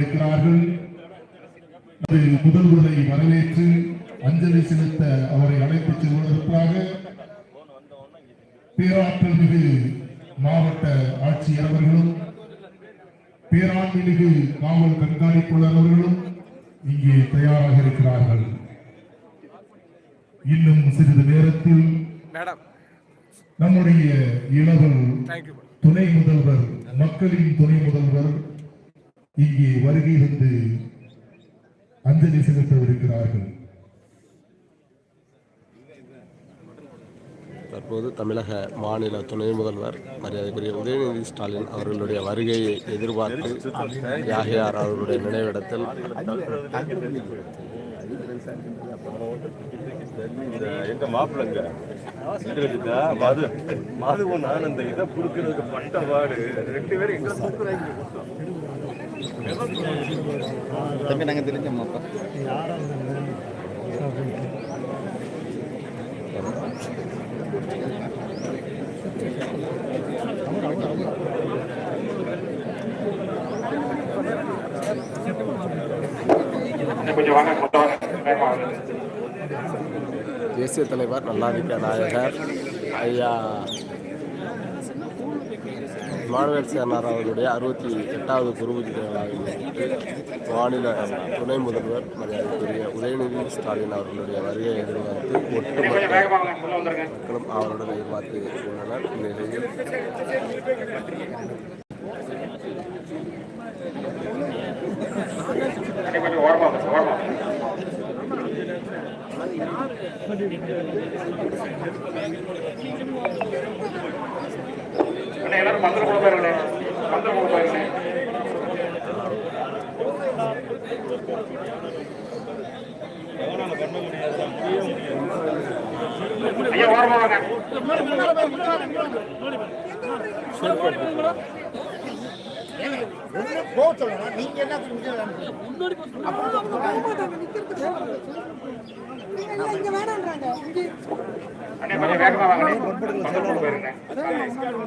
இருக்கிறார்கள் முதல்வரை வரவேற்று அஞ்சலி செலுத்த அவரை அழைத்துச் செல்வதற்காக பேராற்றல் மிகு மாவட்ட ஆட்சியர் அவர்களும் பேராண்மை மிகு காவல் கண்காணிப்பாளர் அவர்களும் இங்கே தயாராக இருக்கிறார்கள். இன்னும் சிறிது நேரத்தில் நம்முடைய இளவல் துணை முதல்வர் மக்களின் துணை முதல்வர் இங்கே வருகை வந்து அஞ்சலி செலுத்தவிருக்கிறார்கள். தற்போது தமிழக மாநில துணை முதல்வர் மரியாதைக்குரிய உதயநிதி ஸ்டாலின் அவர்களுடைய வருகையை எதிர்பார்த்து யாகையார் அவர்களுடைய நினைவிடத்தில் இந்த எங்க மாப்பிள்ளைங்க? மது. மதுவும் நான் அந்த இதை குடுக்கிறதுக்கு பட்ட பாடு. ரெண்டு பேரும் எங்க தம்பி நாங்கள் தெரிஞ்சோம்மாப்பா தேசிய தலைவர் நல்லாதிக்க நாயகர் ஐயா மாணவர் சேனார் அவர்களுடைய அறுபத்தி எட்டாவது குருபூஜை விழாவை மாநில துணை முதல்வர் மரியாதைக்குரிய உதயநிதி ஸ்டாலின் அவர்களுடைய வருகை எதிர்பார்த்து ஒட்டுமொத்த மக்களும் அவருடன் எதிர்பார்த்து உள்ளனர் இந்நிலையில் என்ன எல்லாரும் மந்திரம் கூட போயிருங்க மந்திரம் கூட போயிருங்க ஐயா ஓரமாக வாங்க.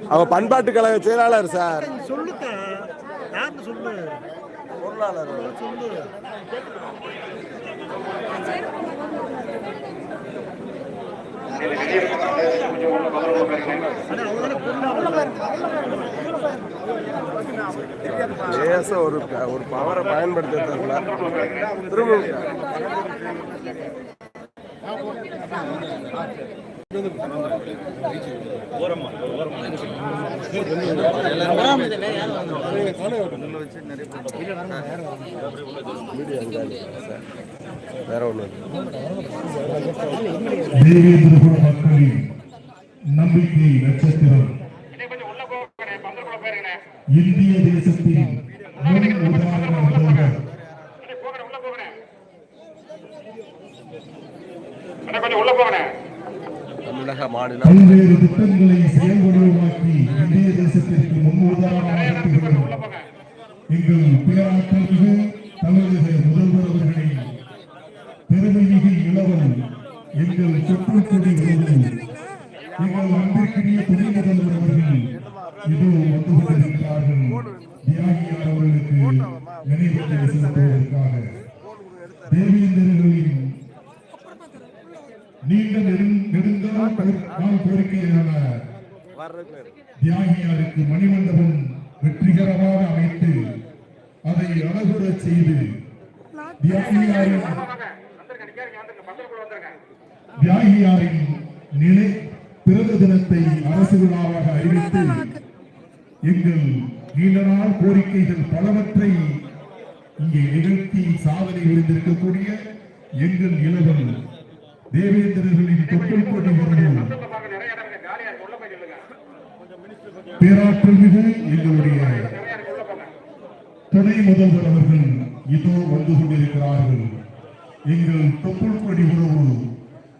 அவர் பண்பாட்டு கழக செயலாளர் சார் சொல்லுத்த யாருன்னு சொல்லு. பொருளாளர். சொல்லு. கொஞ்சம் லேசாக ஒரு ஒரு பவரை பயன்படுத்துறதுல திரும்ப வேற ஒன்று நம்பிக்கை நட்சத்திரம் இன்னும் கொஞ்சம் உள்ள போங்க மந்திரம் கூட போயிருங்க இந்திய தேசத்தின் முதல்வர் தமிழக மாநிலம் பல்வேறு திட்டங்களை செயல்வடிவமாக்கி இந்திய தேசத்திற்கு முன் எங்கள் பேராற்றல் மிகு தமிழக முதல்வர் பெருமைமிகு இளவல் எங்கள் சுற்றுச்சூழல் உறவு எங்கள் அன்பிற்குரிய துணை முதல்வர் அவர்கள் இதோ வந்து கொண்டிருக்கிறார்கள் தியாகியார் அவர்களுக்கு நினைவுகளை செலுத்துவதற்காக தேவேந்திரர்களின் நீண்ட நெடுங் நெடுங்கால கோரி- நாள் கோரிக்கையான தியாகியாருக்கு மணிமண்டபம் வெற்றிகரமாக அமைத்து அதை அழகுறச் செய்து தியாகியாரின் தியாகியாரின் நிலை பிறந்த தினத்தை அரசு விழாவாக அறிவித்து எங்கள் நீண்ட நாள் கோரிக்கைகள் பலவற்றை இங்கே நிகழ்த்தி சாதனை புரிந்திருக்கக்கூடிய எங்கள் இளவல் தேவேந்திரர்களின் தொப்புள் கொடி பேராற்றல் மிகு எங்களுடைய துணை முதல்வர் அவர்கள் இதோ வந்து கொண்டிருக்கிறார்கள். எங்கள் தொப்புள் கொடி உறவு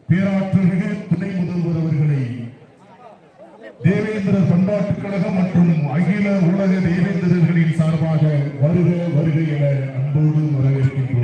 பேராற்றல் மிகு துணை முதல்வர் அவர்களை தேவேந்திர பண்பாட்டுக் கழகம் மற்றும் அகில உலக தேவேந்திரர்களின் சார்பாக வருக வருக என அன்போடு வரவேற்கின்றோம்.